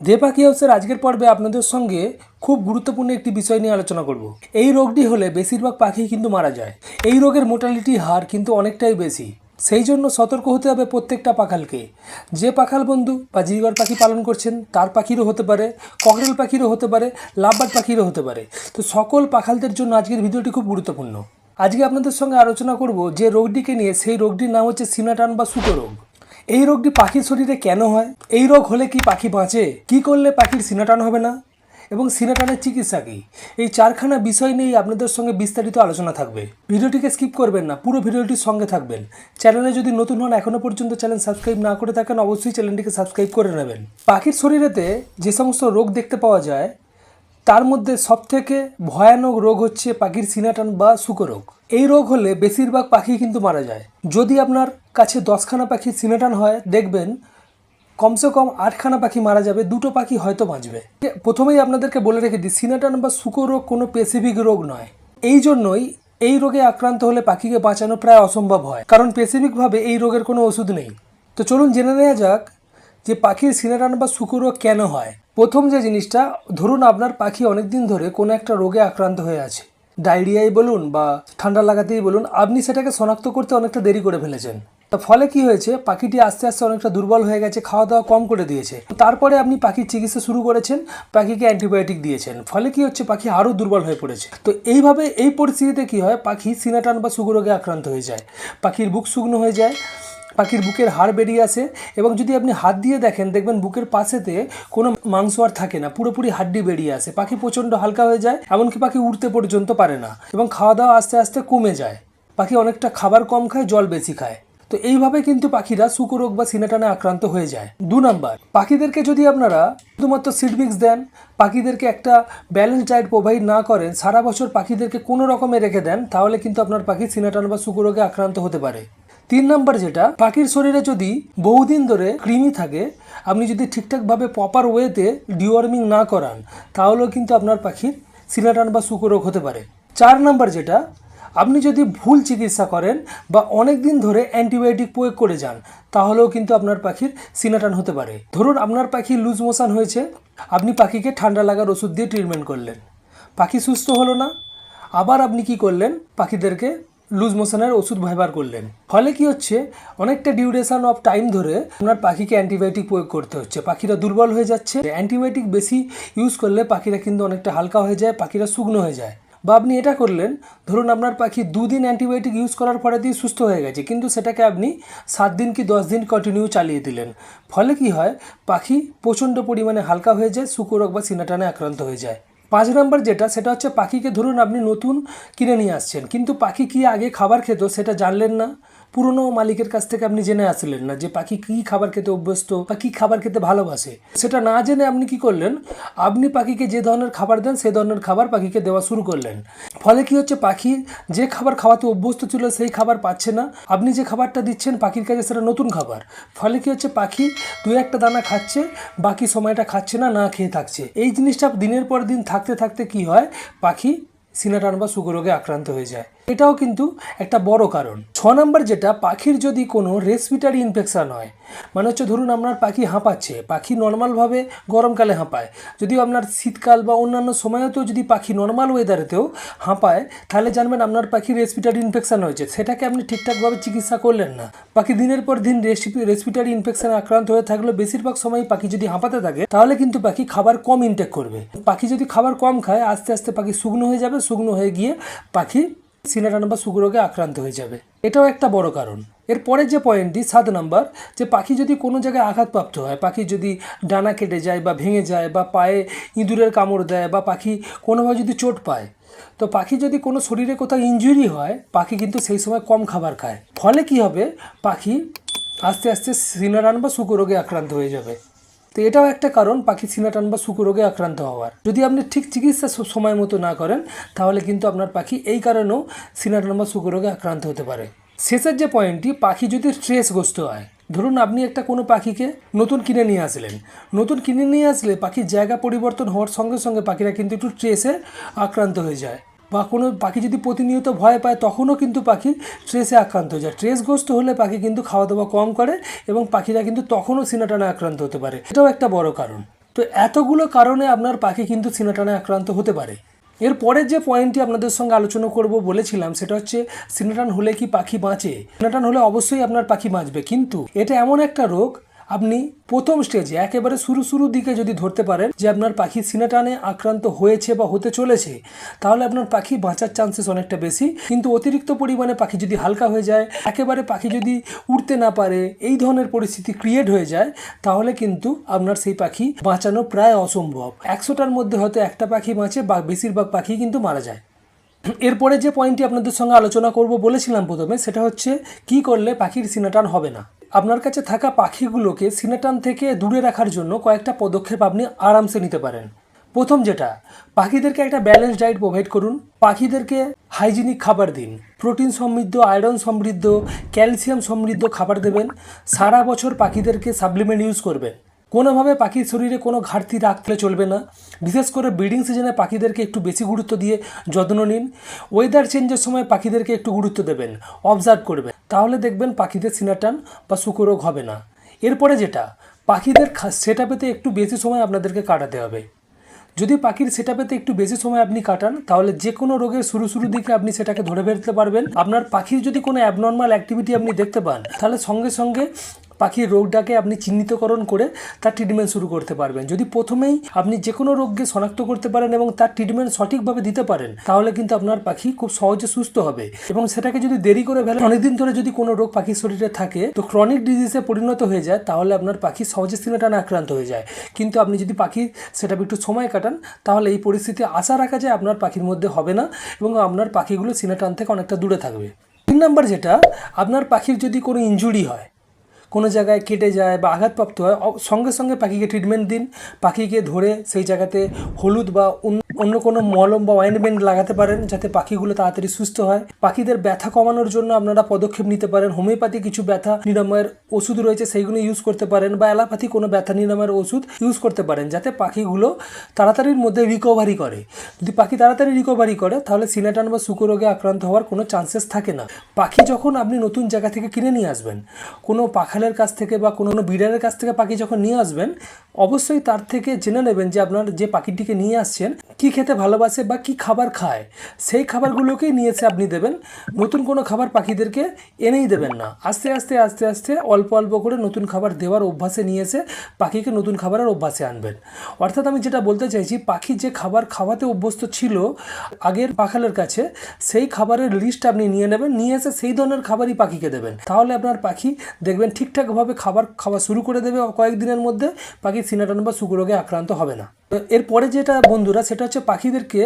দে পাখি হাউসের আজকের পর্বে আপনাদের সঙ্গে খুব গুরুত্বপূর্ণ একটি বিষয় নিয়ে আলোচনা করব। এই রোগটি হলে বেশিরভাগ পাখি কিন্তু মারা যায়। এই রোগের মোর্টালিটি হার কিন্তু অনেকটাই বেশি। সেই জন্য সতর্ক হতে হবে প্রত্যেকটা পাখালকে। যে পাখাল বন্ধু বা জিগর পাখি পালন করছেন, তার পাখিরও হতে পারে ককরেল পাখিরও হতে পারে লাভবার্ড পাখিরও হতে পারে। তো সকল পাখালদের জন্য আজকের ভিডিওটি খুব গুরুত্বপূর্ণ। আজকে আপনাদের সঙ্গে আলোচনা করব যে রোগটিকে নিয়ে, সেই রোগটির নাম হচ্ছে সিনাটান বা সুতো রোগ। এই রোগটি পাখির শরীরে কেন হয়? এই রোগ হলে কি পাখি বাঁচে? কি করলে পাখির সিনাটান হবে না? এবং সিনাটানের চিকিৎসা কী? এই চারখানা বিষয় নিয়েই আপনাদের সঙ্গে বিস্তারিত আলোচনা থাকবে। ভিডিওটিকে স্কিপ করবেন না, পুরো ভিডিওটির সঙ্গে থাকবেন। চ্যানেলে যদি নতুন হন এখনও পর্যন্ত চ্যানেল সাবস্ক্রাইব না করে থাকেন, অবশ্যই চ্যানেলটিকে সাবস্ক্রাইব করে নেবেন। পাখির শরীরেতে যে সমস্ত রোগ দেখতে পাওয়া যায়, তার মধ্যে সবথেকে ভয়ানক রোগ হচ্ছে পাখির সিনাটান বা শুকরোগ। এই রোগ হলে বেশিরভাগ পাখি কিন্তু মারা যায়। যদি আপনার কাছে দশখানা পাখি সিনেটান হয়, দেখবেন কমসে কম আটখানা পাখি মারা যাবে, দুটো পাখি হয়তো বাঁচবে। প্রথমেই আপনাদেরকে বলে রেখে দিই সিনেটান বা শুকর রোগ কোনো স্পেসিফিক রোগ নয়। এই জন্যই এই রোগে আক্রান্ত হলে পাখিকে বাঁচানো প্রায় অসম্ভব হয়, কারণ স্পেসিফিকভাবে এই রোগের কোনো ওষুধ নেই। তো চলুন জেনে নেওয়া যাক যে পাখির সিনেটান বা শুকর রোগ কেন হয়। প্রথম যে জিনিসটা, ধরুন আপনার পাখি অনেক দিন ধরে কোনো একটা রোগে আক্রান্ত হয়ে আছে। ডায়রিয়াই বলুন বা ঠান্ডা লাগাতেই বলুন, আপনি সেটাকে শনাক্ত করতে অনেকটা দেরি করে ফেলেছেন। তা ফলে কি হয়েছে, পাখিটি আস্তে আস্তে অনেকটা দুর্বল হয়ে গেছে খাওয়া দাওয়া কম করে দিয়েছে। তারপরে আপনি পাখির চিকিৎসা শুরু করেছেন, পাখিকে অ্যান্টিবায়োটিক দিয়েছেন। ফলে কি হচ্ছে, পাখি আরও দুর্বল হয়ে পড়েছে। তো এইভাবে এই পরিস্থিতিতে কি হয়, পাখি সিনাটান বা সুগো রোগে আক্রান্ত হয়ে যায়। পাখির বুক শুকনো হয়ে যায়। পাখির বুকের হাড় বেরিয়ে আসে এবং যদি আপনি হাত দিয়ে দেখেন, দেখবেন বুকের পাশেতে কোনো মাংস আর থাকে না, পুরোপুরি হাড্ডি বেরিয়ে আসে। পাখি প্রচণ্ড হালকা হয়ে যায়, এমনকি পাখি উঠতে পর্যন্ত পারে না এবং খাওয়া দাওয়া আস্তে আস্তে কমে যায়। পাখি অনেকটা খাবার কম খায়, জল বেশি খায়। তো এইভাবে কিন্তু পাখিরা শুকরোগ বা সিনাটানে আক্রান্ত হয়ে যায়। দু নাম্বার, পাখিদেরকে যদি আপনারা শুধুমাত্র সিড মিক্স দেন, পাখিদেরকে একটা ব্যালেন্স ডায়েট প্রোভাইড না করেন, সারা বছর পাখিদেরকে কোনো রকমে রেখে দেন, তাহলে কিন্তু আপনার পাখি সিনাটান বা শুকরোগে আক্রান্ত হতে পারে। তিন নাম্বার যেটা, পাখির শরীরে যদি বহুদিন ধরে কৃমি থাকে, আপনি যদি ঠিকঠাকভাবে প্রপার ওয়েতে ডিওয়ার্মিং না করান, তাহলেও কিন্তু আপনার পাখির সিনাটান বা শুকরোগ হতে পারে। চার নাম্বার যেটা, আপনি যদি ভুল চিকিৎসা করেন বা অনেক দিন ধরে অ্যান্টিবায়োটিক প্রয়োগ করে যান, তাহলেও কিন্তু আপনার পাখির সিনাটান হতে পারে। ধরুন আপনার পাখি লুজ মোশন হয়েছে, আপনি পাখিকে ঠান্ডা লাগার ওষুধ দিয়ে ট্রিটমেন্ট করলেন। পাখি সুস্থ হলো না, আবার আপনি কি করলেন, পাখিদেরকে লুজ মোশনের ওষুধ ব্যবহার করলেন। ফলে কি হচ্ছে? অনেকটা ডিউরেশন অফ টাইম ধরে আপনার পাখিকে অ্যান্টিবায়োটিক প্রয়োগ করতে হচ্ছে। পাখিরা দুর্বল হয়ে যাচ্ছে। অ্যান্টিবায়োটিক বেশি ইউজ করলে পাখিরা কিন্তু অনেকটা হালকা হয়ে যায়, পাখিরা শুকনো হয়ে যায়। বা আপনি এটা করলেন, ধরুন আপনার পাখি দুদিন অ্যান্টিবায়োটিক ইউজ করার পরে দিয়ে সুস্থ হয়ে গেছে, কিন্তু সেটাকে আপনি সাত দিন কি দশ দিন কন্টিনিউ চালিয়ে দিলেন। ফলে কি হয়? পাখি প্রচণ্ড পরিমাণে হালকা হয়ে যায় শুকরোগ বা সিনাটানে আক্রান্ত হয়ে যায়। পাঁচ নাম্বার যেটা, সেটা হচ্ছে পাখিকে ধরুন আপনি নতুন কিনে নিয়ে আসছেন, কিন্তু পাখি কি আগে খাবার খেত সেটা জানলেন না? পুরনো মালিকের কাছ থেকে আপনি জেনে আসলেন না যে পাখি কী খাবার খেতে অভ্যস্ত বা কী খাবার খেতে ভালোবাসে। সেটা না জেনে আপনি কি করলেন? আপনি পাখিকে যে ধরনের খাবার দেন সেই ধরনের খাবার পাখিকে দেওয়া শুরু করলেন। ফলে কি হচ্ছে? পাখি যে খাবার খাওয়াতে অভ্যস্ত ছিল, সেই খাবার পাচ্ছে না। আপনি যে খাবারটা দিচ্ছেন, পাখির কাছে সেটা নতুন খাবার। ফলে কি হচ্ছে? পাখি দু একটা দানা খাচ্ছে, বাকি সময়টা খাচ্ছে না না খেয়ে থাকছে। এই জিনিসটা দিনের পর দিন থাকতে থাকতে কি হয়? পাখি সিনাটান বা সুগরোগে আক্রান্ত হয়ে যায়। এটাও কিন্তু একটা বড় কারণ। ছ নম্বর যেটা, পাখির যদি কোনো রেসপিটারি ইনফেকশান হয় মানে হচ্ছে ধরুন আপনার পাখি হাঁপাচ্ছে, পাখি নর্মালভাবে গরমকালে হাঁপায় যদি আপনার শীতকাল বা অন্যান্য সময়তেও যদি পাখি নর্মাল ওয়েদারেতেও হাঁপায়, তাহলে জানবেন আপনার পাখির রেসপিটারি ইনফেকশান হয়েছে। সেটাকে আপনি ঠিকঠাকভাবে চিকিৎসা করলেন না। পাখি দিনের পর দিন রেসিপি রেসপিটারি ইনফেকশনে আক্রান্ত হয়ে থাকলে বেশিরভাগ সময় পাখি যদি হাঁপাতে থাকে, তাহলে কিন্তু পাখি খাবার কম ইনটেক করবে। পাখি যদি খাবার কম খায়, আস্তে আস্তে পাখি শুকনো হয়ে যাবে, শুকনো হয়ে গিয়ে পাখি সিনাটান বা সুগরোগে আক্রান্ত হয়ে যাবে। এটাও একটা বড় কারণ। এরপরের যে পয়েন্টটি, সাত নাম্বার, যে পাখি যদি কোনো জায়গায় আঘাতপ্রাপ্ত হয়, পাখি যদি ডানা কেটে যায় বা ভেঙে যায় বা পায়ে ইঁদুরের কামড় দেয় বা পাখি কোনোভাবে যদি চোট পায়, তো পাখি যদি কোনো শরীরে কোথাও ইঞ্জুরি হয়, পাখি কিন্তু সেই সময় কম খাবার খায়। ফলে কি হবে? পাখি আস্তে আস্তে সিনারান বা শুকরোগে আক্রান্ত হয়ে যাবে। তো এটাও একটা কারণ পাখি সিনাটান বা শুকরোগে আক্রান্ত হওয়ার। যদি আপনি ঠিক চিকিৎসা সময় মতো না করেন, তাহলে কিন্তু আপনার পাখি এই কারণেও সিনাটান বা শুকরোগে আক্রান্ত হতে পারে। শেষের যে পয়েন্টটি পাখি যদি স্ট্রেসগ্রস্ত হয়, ধরুন আপনি একটা কোনো পাখিকে নতুন কিনে নিয়ে আসলেন। নতুন কিনে নিয়ে আসলে পাখির জায়গা পরিবর্তন হওয়ার সঙ্গে সঙ্গে পাখিরা কিন্তু একটু স্ট্রেসে আক্রান্ত হয়ে যায়। বা কোনো পাখি যদি প্রতিনিয়ত ভয় পায়, তখনও কিন্তু পাখি স্ট্রেসে আক্রান্ত হয়ে যায়। স্ট্রেসগ্রস্ত হলে পাখি কিন্তু খাওয়া দাওয়া কম করে এবং পাখিরা কিন্তু তখনও সিনাটানে আক্রান্ত হতে পারে। এটাও একটা বড় কারণ। তো এতগুলো কারণে আপনার পাখি কিন্তু সিনাটানে আক্রান্ত হতে পারে। এর পরের যে পয়েন্টটি আপনাদের সঙ্গে আলোচনা করব বলেছিলাম, সেটা হচ্ছে সিনাটান হলে কি পাখি বাঁচে? সিনাটান হলে অবশ্যই আপনার পাখি বাঁচবে। কিন্তু এটা এমন একটা রোগ আপনি প্রথম স্টেজে একেবারে শুরু শুরুর দিকে যদি ধরতে পারেন যে আপনার পাখি সিনাটানে আক্রান্ত হয়েছে বা হতে চলেছে, তাহলে আপনার পাখি বাঁচার চান্সেস অনেকটা বেশি। কিন্তু অতিরিক্ত পরিমাণে পাখি যদি হালকা হয়ে যায়, একেবারে পাখি যদি উড়তে না পারে, এই ধরনের পরিস্থিতি ক্রিয়েট হয়ে যায়, তাহলে কিন্তু আপনার সেই পাখি বাঁচানো প্রায় অসম্ভব। একশোটার মধ্যে হয়তো একটা পাখি বাঁচে বা বেশিরভাগ পাখি কিন্তু মারা যায়। এরপরে যে পয়েন্টটি আপনাদের সঙ্গে আলোচনা করব বলেছিলাম প্রথমে, সেটা হচ্ছে কি করলে পাখির সিনাটান হবে না? আপনার কাছে থাকা পাখিগুলোকে সিনাটান থেকে দূরে রাখার জন্য কয়েকটা পদক্ষেপ আপনি আরামসে নিতে পারেন। প্রথম যেটা, পাখিদেরকে একটা ব্যালেন্স ডায়েট প্রোভাইড করুন। পাখিদেরকে হাইজিনিক খাবার দিন। প্রোটিন সমৃদ্ধ আয়রন সমৃদ্ধ ক্যালসিয়াম সমৃদ্ধ খাবার দেবেন। সারা বছর পাখিদেরকে সাপ্লিমেন্ট ইউজ করবেন। কোনোভাবে পাখির শরীরে কোনো ঘাটতি রাখতে চলবে না। বিশেষ করে ব্রিডিং সিজনে পাখিদেরকে একটু বেশি গুরুত্ব দিয়ে যত্ন নিন। ওয়েদার চেঞ্জের সময় পাখিদেরকে একটু গুরুত্ব দেবেন অবজার্ভ করবেন। তাহলে দেখবেন পাখিদের সিনাটান বা শুকরোগ হবে না। এরপরে যেটা, পাখিদের সেটা পেতে একটু বেশি সময় আপনাদেরকে কাটাতে হবে। যদি পাখির সেটাপেতে একটু বেশি সময় আপনি কাটান, তাহলে যে কোনো রোগের শুরু শুরু দিকে আপনি সেটাকে ধরে ফেলতে পারবেন। আপনার পাখির যদি কোনো অ্যাবনর্মাল অ্যাক্টিভিটি আপনি দেখতে পান, তাহলে সঙ্গে সঙ্গে পাখির রোগটাকে আপনি চিহ্নিতকরণ করে তার ট্রিটমেন্ট শুরু করতে পারবেন। যদি প্রথমেই আপনি যে কোনো রোগকে শনাক্ত করতে পারেন এবং তার ট্রিটমেন্ট সঠিকভাবে দিতে পারেন, তাহলে কিন্তু আপনার পাখি খুব সহজে সুস্থ হবে এবং সেটাকে যদি দেরি করে ফেলেন, অনেকদিন ধরে যদি কোনো রোগ পাখির শরীরে থাকে, তো ক্রনিক ডিজিজে পরিণত হয়ে যায়, তাহলে আপনার পাখি সহজে সিনাটানে আক্রান্ত হয়ে যায়। কিন্তু আপনি যদি পাখি সেটা একটু সময় কাটান, তাহলে এই পরিস্থিতি আশা রাখা যায় আপনার পাখির মধ্যে হবে না এবং আপনার পাখিগুলো সিনাটান থেকে অনেকটা দূরে থাকবে। তিন নম্বর যেটা, আপনার পাখির যদি কোনো ইনজুরি হয় কোনো জায়গায় কেটে যায় বা আঘাতপ্রাপ্ত হয় সঙ্গে সঙ্গে পাখিকে ট্রিটমেন্ট দিন। পাখিকে ধরে সেই জায়গাতে হলুদ বা অন্য- অন্য কোনো মলম বা অয়েন্টমেন্ট লাগাতে পারেন যাতে পাখিগুলো তাড়াতাড়ি সুস্থ হয়। পাখিদের ব্যথা কমানোর জন্য আপনারা পদক্ষেপ নিতে পারেন। হোমিওপ্যাথি কিছু ব্যথা নিরাময়ের ওষুধ রয়েছে সেইগুলো ইউজ করতে পারেন বা অ্যালোপ্যাথি কোনো ব্যথা নিরাময়ের ওষুধ ইউজ করতে পারেন যাতে পাখিগুলো তাড়াতাড়ির মধ্যে রিকভারি করে। যদি পাখি তাড়াতাড়ি রিকভারি করে, তাহলে সিনাটান বা রোগে আক্রান্ত হওয়ার কোনো চান্সেস থাকে না। পাখি যখন আপনি নতুন জায়গা থেকে কিনে নিয়ে আসবেন, কোনো পাখালের কাছ থেকে বা কোনো বিড়ারের কাছ থেকে পাখি যখন নিয়ে আসবেন, অবশ্যই তার থেকে জেনে নেবেন যে আপনার যে পাখিটিকে নিয়ে আসছেন, কি খেতে ভালোবাসে বা কি খাবার খায়, সেই খাবারগুলোকেই নিয়ে এসে আপনি দেবেন। নতুন কোনো খাবার পাখিদেরকে এনেই দেবেন না। আস্তে আস্তে আস্তে আস্তে অল্প অল্প করে নতুন খাবার দেওয়ার অভ্যাসে নিয়ে এসে পাখিকে নতুন খাবারের অভ্যাসে আনবেন। অর্থাৎ আমি যেটা বলতে চাইছি, পাখি যে খাবার খাওয়াতে অভ্যস্ত ছিল আগের পাখালের কাছে, সেই খাবারের লিস্ট আপনি নিয়ে নেবেন, নিয়ে এসে সেই ধরনের খাবারই পাখিকে দেবেন। তাহলে আপনার পাখি দেখবেন ঠিকঠাকভাবে খাবার খাওয়া শুরু করে দেবে কয়েকদিনের মধ্যে, পাখি সিনাটান বা শুকুরোগে আক্রান্ত হবে না। এরপরে যেটা বন্ধুরা, সেটা হচ্ছে পাখিদেরকে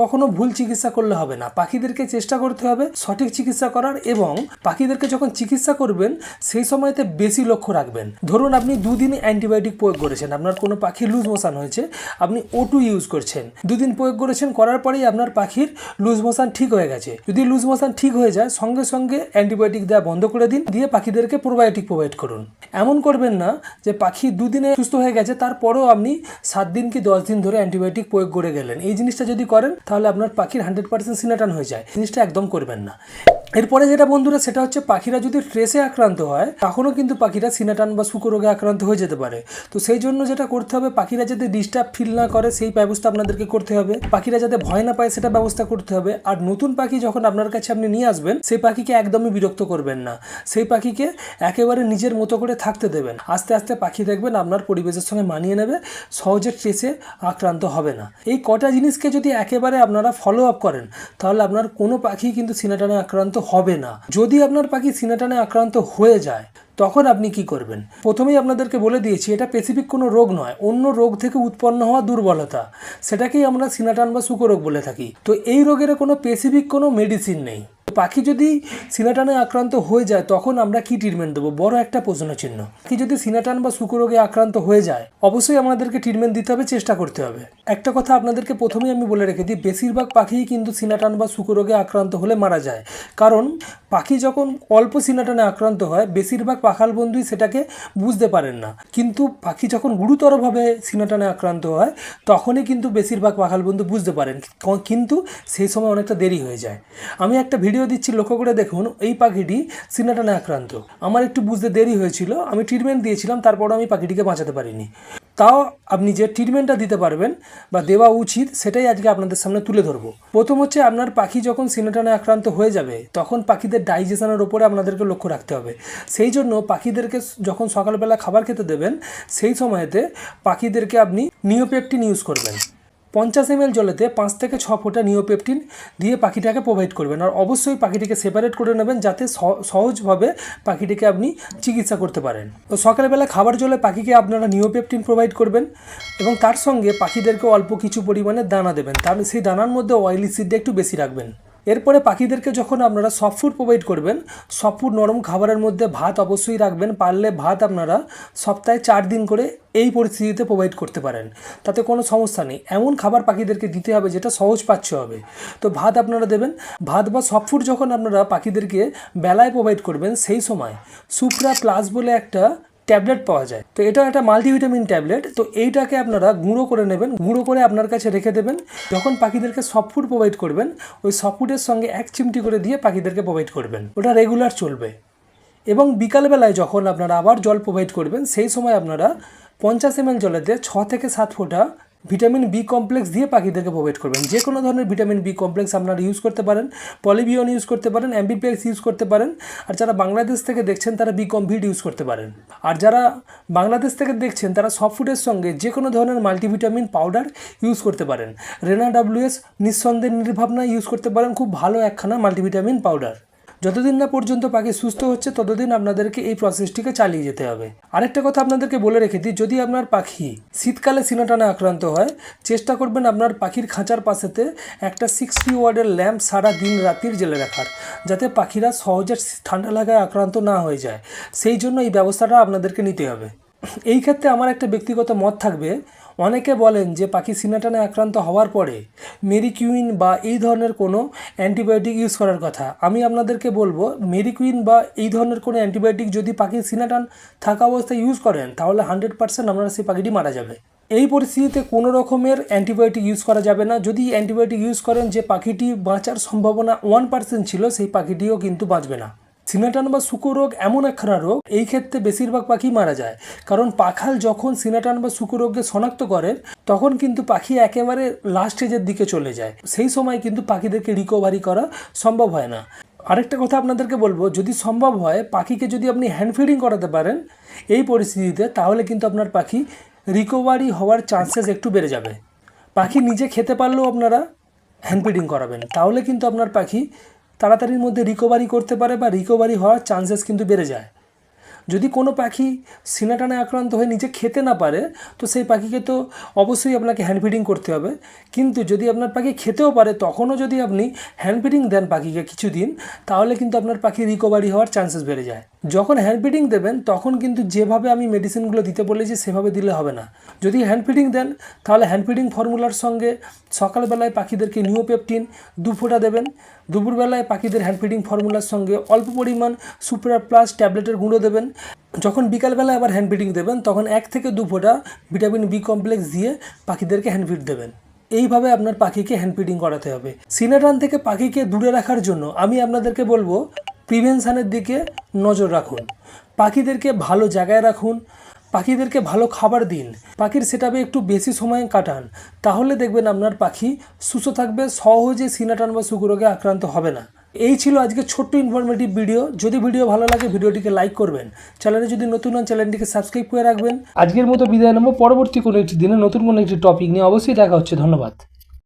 কখনো ভুল চিকিৎসা করলে হবে না। পাখিদেরকে চেষ্টা করতে হবে সঠিক চিকিৎসা করার এবং পাখিদেরকে যখন চিকিৎসা করবেন, সেই সময়তে বেশি লক্ষ্য রাখবেন। ধরুন আপনি দুদিন অ্যান্টিবায়োটিক প্রয়োগ করেছেন, আপনার কোনো পাখির লুজ মোশন হয়েছে, আপনি ও টু ইউজ করছেন। দুদিন প্রয়োগ করেছেন, করার পরেই আপনার পাখির লুজ মোশন ঠিক হয়ে গেছে। যদি লুজ মোশন ঠিক হয়ে যায়, সঙ্গে সঙ্গে অ্যান্টিবায়োটিক দেওয়া বন্ধ করে দিন, দিয়ে পাখিদেরকে প্রোবায়োটিক প্রোভাইড করুন। এমন করবেন না যে পাখি দুদিনে সুস্থ হয়ে গেছে, তারপরেও আপনি সাত দিন কি দশ দিন ধরে অ্যান্টিবায়োটিক প্রয়োগ করে গেলেন। এই জিনিসটা যদি করেন তাহলে আপনার পাখির হান্ড্রেড পার্সেন্ট সিনাটান হয়ে যায়। জিনিসটা একদম করবেন না। এরপরে যেটা বন্ধুরা, সেটা হচ্ছে পাখিরা যদি ট্রেসে আক্রান্ত হয়, তখনও কিন্তু পাখিরা সিনাটান বা শুকরোগে আক্রান্ত হয়ে যেতে পারে। তো সেই জন্য যেটা করতে হবে, পাখিরা যাতে ডিস্টার্ব ফিল না করে, সেই ব্যবস্থা আপনাদেরকে করতে হবে। পাখিরা যাতে ভয় না পায়, সেটা ব্যবস্থা করতে হবে। আর নতুন পাখি যখন আপনার কাছে আপনি নিয়ে আসবেন, সেই পাখিকে একদমই বিরক্ত করবেন না। সেই পাখিকে একেবারে নিজের মতো করে থাকতে দেবেন। আস্তে আস্তে পাখি দেখবেন আপনার পরিবেশের সঙ্গে মানিয়ে নেবে, সহজে ট্রেসে আক্রান্ত হবে না। এই কটা জিনিসকে যদি একেবারে আপনারা ফলো আপ করেন, তাহলে আপনার কোনো পাখি কিন্তু সিনাটানে আক্রান্ত হবে না। যদি আপনার পাখি সিনাটানে আক্রান্ত হয়ে যায়, তখন আপনি কি করবেন? প্রথমেই আপনাদেরকে বলে দিয়েছি, এটা স্পেসিফিক কোনো রোগ নয়, অন্য রোগ থেকে উৎপন্ন হওয়া দুর্বলতা। সেটাকেই আমরা সিনাটান বা শুকরোগ বলে থাকি। তো এই রোগের কোনো স্পেসিফিক কোনো মেডিসিন নেই। পাখি যদি সিনাটানে আক্রান্ত হয়ে যায়, তখন আমরা কি ট্রিটমেন্ট দেবো? বড় একটা প্রশ্ন চিহ্ন। পাখি যদি সিনাটান বা শুকরোগে আক্রান্ত হয়ে যায়, অবশ্যই আমাদেরকে ট্রিটমেন্ট দিতে হবে, চেষ্টা করতে হবে। একটা কথা আপনাদেরকে প্রথমেই আমি বলে রেখে দিই, বেশিরভাগ পাখিই কিন্তু সিনাটান বা শুকরোগে আক্রান্ত হলে মারা যায়। কারণ পাখি যখন অল্প সিনাটানে আক্রান্ত হয়, বেশিরভাগ পাখাল বন্ধুই সেটাকে বুঝতে পারেন না। কিন্তু পাখি যখন গুরুতরভাবে সিনাটানে আক্রান্ত হয়, তখনই কিন্তু বেশিরভাগ পাখাল বন্ধু বুঝতে পারেন, কিন্তু সেই সময় অনেকটা দেরি হয়ে যায়। আমি একটা ভিডিও দিচ্ছি, লক্ষ্য করে দেখুন, এই পাখিটি সিনাটানে আক্রান্ত। আমার একটু বুঝতে দেরি হয়েছিল, আমি ট্রিটমেন্ট দিয়েছিলাম, তারপরও আমি পাখিটিকে বাঁচাতে পারিনি। তাও আপনি যে ট্রিটমেন্টটা দিতে পারবেন বা দেওয়া উচিত, সেটাই আজকে আপনাদের সামনে তুলে ধরবো। প্রথম হচ্ছে, আপনার পাখি যখন সিনেটানে আক্রান্ত হয়ে যাবে, তখন পাখিদের ডাইজেশনের ওপরে আপনাদেরকে লক্ষ্য রাখতে হবে। সেই জন্য পাখিদেরকে যখন সকালবেলা খাবার খেতে দেবেন, সেই সময়তে পাখিদেরকে আপনি নিওপেপটিন ইউজ করবেন। পঞ্চাশ এম জলেতে পাঁচ থেকে ছ ফোঁটা নিওপেপটিন দিয়ে পাখিটাকে প্রোভাইড করবেন। আর অবশ্যই পাখিটিকে সেপারেট করে নেবেন যাতে সহ- সহজভাবে পাখিটিকে আপনি চিকিৎসা করতে পারেন। তো সকালবেলা খাবার জলে পাখিকে আপনারা নিওপেপটিন প্রোভাইড করবেন এবং তার সঙ্গে পাখিদেরকে অল্প কিছু পরিমাণে দানা দেবেন। তার সেই দানার মধ্যে অয়েলি সিডটা একটু বেশি রাখবেন। এরপরে পাখিদেরকে যখন আপনারা সফট ফুড প্রোভাইড করবেন সফট ফুড নরম খাবারের মধ্যে ভাত অবশ্যই রাখবেন, পারলে ভাত আপনারা সপ্তাহে চার দিন করে এই পরিস্থিতিতে প্রোভাইড করতে পারেন। তাতে কোনো সমস্যা নেই। এমন খাবার পাখিদেরকে দিতে হবে যেটা সহজ পাচ্য হবে। তো ভাত আপনারা দেবেন। ভাত বা সফট ফুড যখন আপনারা পাখিদেরকে বেলায় প্রোভাইড করবেন, সেই সময় সুপ্রা প্লাস বলে একটা ট্যাবলেট পাওয়া যায়। তো এটা একটা মাল্টিভিটামিন ট্যাবলেট। তো এইটাকে আপনারা গুঁড়ো করে নেবেন। গুঁড়ো করে আপনার কাছে রেখে দেবেন। যখন পাখিদেরকে সফট ফুড প্রোভাইড করবেন, ওই সফট ফুডের সঙ্গে এক চিমটি করে দিয়ে পাখিদেরকে প্রোভাইড করবেন। ওটা রেগুলার চলবে। এবং বিকালবেলায় যখন আপনারা আবার জল প্রোভাইড করবেন, সেই সময় আপনারা পঞ্চাশ এম জলেতে ছ থেকে সাত ফোঁটা ভিটামিন বি কমপ্লেক্স দিয়ে পাখিদেরকে প্রোভাইড করবেন। যে কোনো ধরনের ভিটামিন বি কমপ্লেক্স আপনারা ইউজ করতে পারেন, পলিবিয়ন ইউজ করতে পারেন, অ্যাম্বিপ্লেক্স ইউজ করতে পারেন, আর যারা বাংলাদেশ থেকে দেখছেন তারা বি কমভিট ইউজ করতে পারেন। আর যারা বাংলাদেশ থেকে দেখছেন তারা সফট ফুডের সঙ্গে যে কোনো ধরনের মাল্টিভিটামিন পাউডার ইউজ করতে পারেন। রেনা ডাব্লিউএস নিঃসন্দেহ নির্ভাবনা ইউজ করতে পারেন, খুব ভালো একখানা মাল্টিভিটামিন পাউডার যতদিন না পর্যন্ত পাখি সুস্থ হচ্ছে, ততদিন আপনাদেরকে এই প্রসেসটিকে চালিয়ে যেতে হবে। আরেকটা কথা আপনাদেরকে বলে রেখে দিই, যদি আপনার পাখি শীতকালে সিনাটানা আক্রান্ত হয়, চেষ্টা করবেন আপনার পাখির খাঁচার পাশেতে একটা সিক্সটি ওয়ার্ডের ল্যাম্প সারা দিন রাতির জেলে রাখার, যাতে পাখিরা সহজে ঠান্ডা লাগায় আক্রান্ত না হয়ে যায়। সেই জন্য এই ব্যবস্থাটা আপনাদেরকে নিতে হবে। এই ক্ষেত্রে আমার একটা ব্যক্তিগত মত থাকবে অনেকে বলেন যে পাখি সিনাটানে আক্রান্ত হওয়ার পরে মেরিকুইন বা এই ধরনের কোনো অ্যান্টিবায়োটিক ইউজ করার কথা। আমি আপনাদেরকে বলব, মেরিকুইন বা এই ধরনের কোনো অ্যান্টিবায়োটিক যদি পাখির সিনাটান থাকা অবস্থায় ইউজ করেন, তাহলে হান্ড্রেড পার্সেন্ট আপনারা সেই পাখিটি মারা যাবে। এই পরিস্থিতিতে কোনো রকমের অ্যান্টিবায়োটিক ইউজ করা যাবে না। যদি অ্যান্টিবায়োটিক ইউজ করেন যে পাখিটি বাঁচার সম্ভাবনা ওয়ান পার্সেন্ট ছিল, সেই পাখিটিও কিন্তু বাঁচবে না। সিনাটান বা শুকো রোগ এমন একখানা রোগ, এই ক্ষেত্রে বেশিরভাগ পাখি মারা যায়। কারণ পাখাল যখন সিনাটান বা শুকো রোগকে শনাক্ত করে, তখন কিন্তু পাখি একেবারে লাস্ট স্টেজের দিকে চলে যায়। সেই সময় কিন্তু পাখিদেরকে রিকভারি করা সম্ভব হয় না। আরেকটা কথা আপনাদেরকে বলব, যদি সম্ভব হয়, পাখিকে যদি আপনি হ্যান্ড ফিডিং করাতে পারেন এই পরিস্থিতিতে, তাহলে কিন্তু আপনার পাখি রিকভারি হওয়ার চান্সেস একটু বেড়ে যাবে। পাখি নিজে খেতে পারলেও আপনারা হ্যান্ড ফিডিং করাবেন। তাহলে কিন্তু আপনার পাখি তাড়াতাড়ির মধ্যে রিকভারি করতে পারে বা রিকভারি হওয়ার চান্সেস কিন্তু বেড়ে যায়। যদি কোনো পাখি সিনাটানে আক্রান্ত হয়ে নিজে খেতে না পারে, তো সেই পাখিকে তো অবশ্যই আপনাকে হ্যান্ড ফিডিং করতে হবে। কিন্তু যদি আপনার পাখি খেতেও পারে, তখনও যদি আপনি হ্যান্ড ফিডিং দেন পাখিকে কিছুদিন, তাহলে কিন্তু আপনার পাখি রিকভারি হওয়ার চান্সেস বেড়ে যায়। যখন হ্যান্ড ফিডিং দেবেন, তখন কিন্তু যেভাবে আমি মেডিসিনগুলো দিতে বলেছি, সেভাবে দিলে হবে না। যদি হ্যান্ড ফিডিং দেন, তাহলে হ্যান্ড ফিডিং ফর্মুলার সঙ্গে সকালবেলায় পাখিদেরকে নিওপেপটিন দু ফোঁটা দেবেন দুপুরবেলায় পাখিদের হ্যান্ড ফিডিং ফর্মুলার সঙ্গে অল্প পরিমাণ সুপার প্লাস ট্যাবলেটের গুঁড়ো দেবেন। যখন বিকালবেলায় আবার হ্যান্ড ফিডিং দেবেন, তখন এক থেকে দু ফোঁটা ভিটামিন বি কমপ্লেক্স দিয়ে পাখিদেরকে হ্যান্ড ফিড দেবেন। এইভাবে আপনার পাখিকে হ্যান্ড ফিডিং করাতে হবে। সিনেটান থেকে পাখিকে দূরে রাখার জন্য আমি আপনাদেরকে বলব প্রিভেনশানের দিকে নজর রাখুন। পাখিদেরকে ভালো জায়গায় রাখুন। পাখিদেরকে ভালো খাবার দিন। পাখির সেটাবে একটু বেশি সময় কাটান। তাহলে দেখবেন আপনার পাখি সুস্থ থাকবে, সহজে সিনাটান বা শুকুরোগে আক্রান্ত হবে না। এই ছিল আজকে ছোট্ট ইনফরমেটিভ ভিডিও যদি ভিডিও ভালো লাগে ভিডিওটিকে লাইক করবেন। চ্যানেলে যদি নতুন হন চ্যানেলটিকে সাবস্ক্রাইব করে রাখবেন। আজকের মতো বিদায় নেব। পরবর্তী কোনো একটি দিনে নতুন কোনো একটি টপিক নিয়ে অবশ্যই দেখা হচ্ছে। ধন্যবাদ।